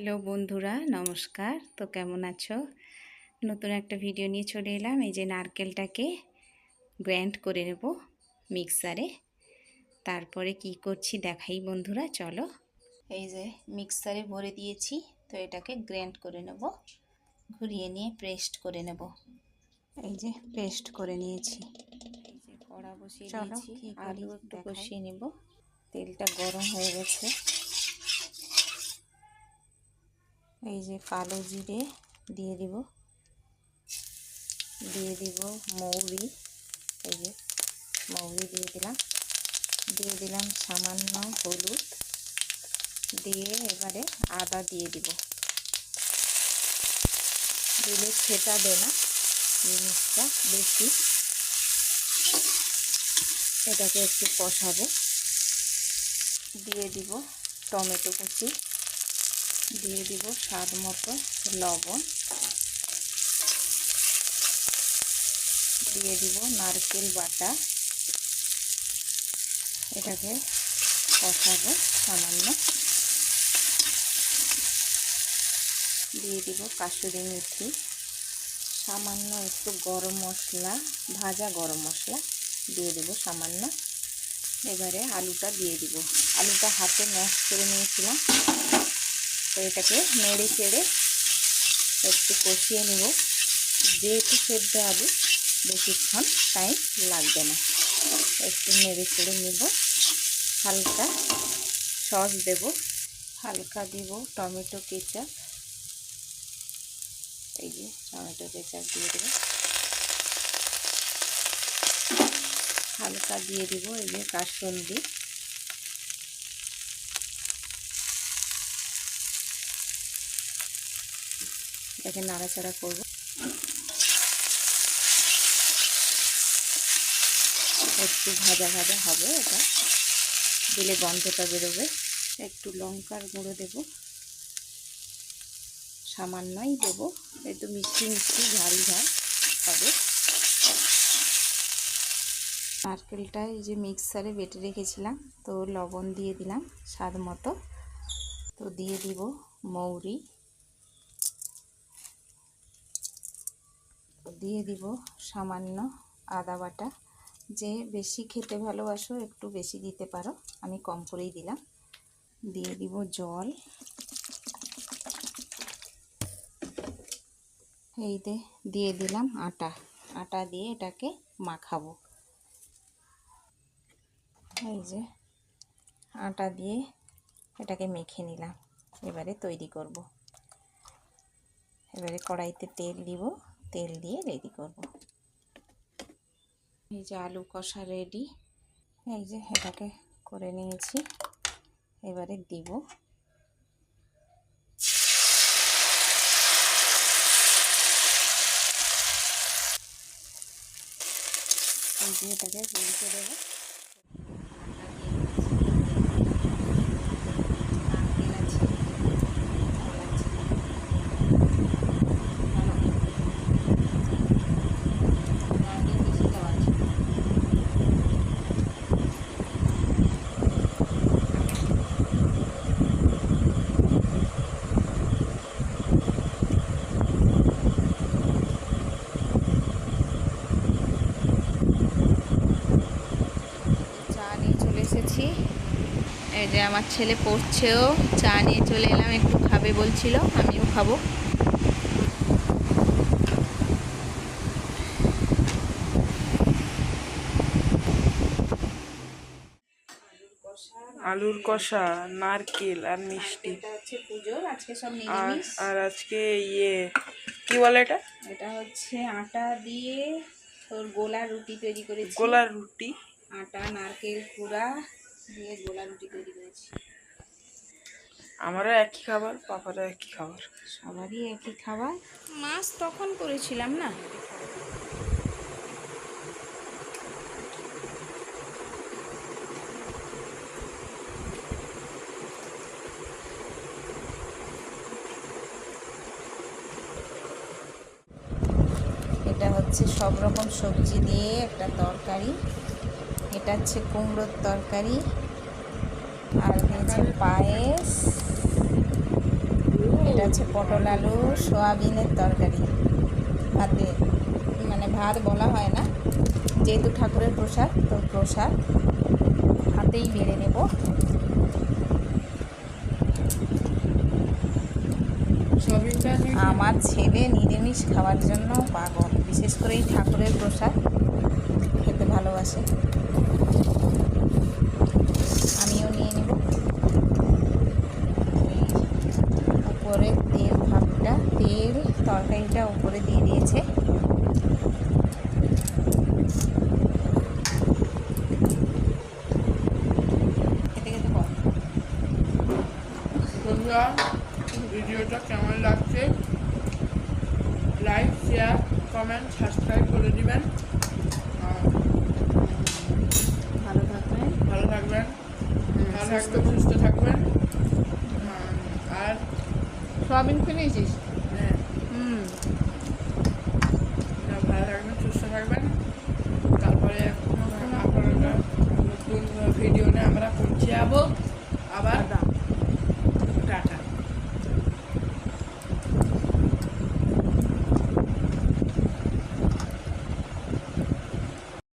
Hello বন্ধুরা নমস্কার। তো কেমন আছো? নতুন একটা ভিডিও নিয়ে চলে এলাম। এই যে নারকেলটাকে গ্র্যান্ড করে নেব মিক্সারে তারপরে কি করছি দেখাই বন্ধুরা চলো। এই যে মিক্সারে ভরে দিয়েছি তো এটাকে গ্র্যান্ড করে নেব। ঘুরিয়ে নিয়ে পেস্ট করে নেব। এই যে পেস্ট করে নিয়েছি। কড়া বসিয়ে চলো, আলু একটু। কষিয়ে নেব। তেলটা গরম হয়ে গেছে। এই যে কালো জিরে দিয়ে দিব। দিয়ে দিব মৌরি। এই যে মৌরি দিয়ে দিলাম। দিয়ে দিলাম সামান্য হলুদ। দিয়ে এবারে আদা দিয়ে দিব। দিলে ছেটাবে না জিনিসটা বেশি। এটাকে একটু কষাবো। দিয়ে দিব টমেটো কুচি। দিয়ে দিব স্বাদ মতো লবণ। দিয়ে দিব নারকেল বাটা। এটাকে কষাবো সামান্য। দিয়ে দিব কাসুরি মেথি। সামান্য একটু গরম মশলা, ভাজা গরম মশলা দিয়ে দেবো সামান্য। এবারে আলুটা দিয়ে দিব। আলুটা হাতে ম্যাশ করে নিয়েছিলাম। তো এটাকে নেড়ে চেড়ে একটু কষিয়ে নেব। যেহেতু সেদ্ধ আলু, বেশিক্ষণ টাইম লাগবে না। একটু নেড়ে চেড়ে নেব। হালকা সস দেব, হালকা দিব টমেটো কেচাপ। এই যে টমেটো কেচাপ দিয়ে দেবো। হালকা দিয়ে দিব এই যে কাসন্দি। এটাকে নাড়াচাড়া করব। একটু ভাজা ভাজা হবে এটা। দিলে গন্ধটা বেরোবে। একটু লঙ্কার গুঁড়ো দেব। সামান্যই দেবো। একটু মিষ্টি মিষ্টি ঝাল ঝাল হবে। নারকেলটা এই যে মিক্সারে বেটে রেখেছিলাম, তো লবণ দিয়ে দিলাম স্বাদ মতো। তো দিয়ে দিব মৌরি। দিয়ে দিব সামান্য আদা বাটা। যে বেশি খেতে ভালোবাসো, একটু বেশি দিতে পারো। আমি কম করেই দিলাম। দিয়ে দিব জল। এই দিয়ে দিলাম আটা। আটা দিয়ে এটাকে মাখাবো। এই যে, আটা দিয়ে এটাকে মেখে নিলাম। এবারে তৈরি করব। এবারে কড়াইতে তেল দিব। তেল দিয়ে রেডি করব। এই যে আলু কষা রেডি এই যে এটাকে করে নিয়েছি। এবারে দিব। এটাকে উল্টে দেবো নারকেল আছে ফল আছে নারকেল বেশি দেওয়া আছে চা নিয়ে চলে এসেছি এই যে আমার ছেলে পড়ছেও চা নিয়ে চলে এলাম একটু খাবে বলছিল আমিও খাব। আলুর কষা নারকেল আর মিষ্টি। হচ্ছে পুজোর আজকে সব আর আর আজকে ইয়ে কি বলে এটা? এটা হচ্ছে আটা দিয়ে তোর গোলা রুটি তৈরি করেছি। গোলার রুটি। আটা নারকেল কুড়া দিয়ে গোলা রুটি তৈরি করেছি। আমারও একই খাবার পাপারও একই খাবার। সবারই একই খাবার। মাছ তখন করেছিলাম না? এটা হচ্ছে সব রকম সবজি দিয়ে একটা তরকারি। এটা হচ্ছে কুমড়োর তরকারি, আর হচ্ছে পায়েস, এটা হচ্ছে পটল আলু, সোয়াবিনের তরকারি। ভাতে মানে ভাত বলা হয় না, যেহেতু ঠাকুরের প্রসাদ, তো প্রসাদ হাতেই বেড়ে নেব। আমার ছেলে নিরামিষ খাওয়ার জন্য পাগল, বিশেষ করে এই ঠাকুরের প্রসাদ খেতে ভালোবাসে আমিও নিয়ে নেব এই উপরে তেল ভাবটা তেল তরকারিটা উপরে দিয়ে দিয়েছে খেতে খেতে বল বন্ধুরা ভিডিওটা কেমন লাগছে লাইক শেয়ার কমেন্ট সাবস্ক্রাইব করে দিবেন। ভালো থাকবেন। ভালো থাকবেন। ভালো সুস্থ থাকবেন সুস্থ থাকবেন। আর সোয়াবিন ফেলেছিস হ্যাঁ, হুম। ভালো থাকবেন সুস্থ থাকবেন। তারপরে আপনারা নতুন ভিডিও নিয়ে আমরা পৌঁছে যাব।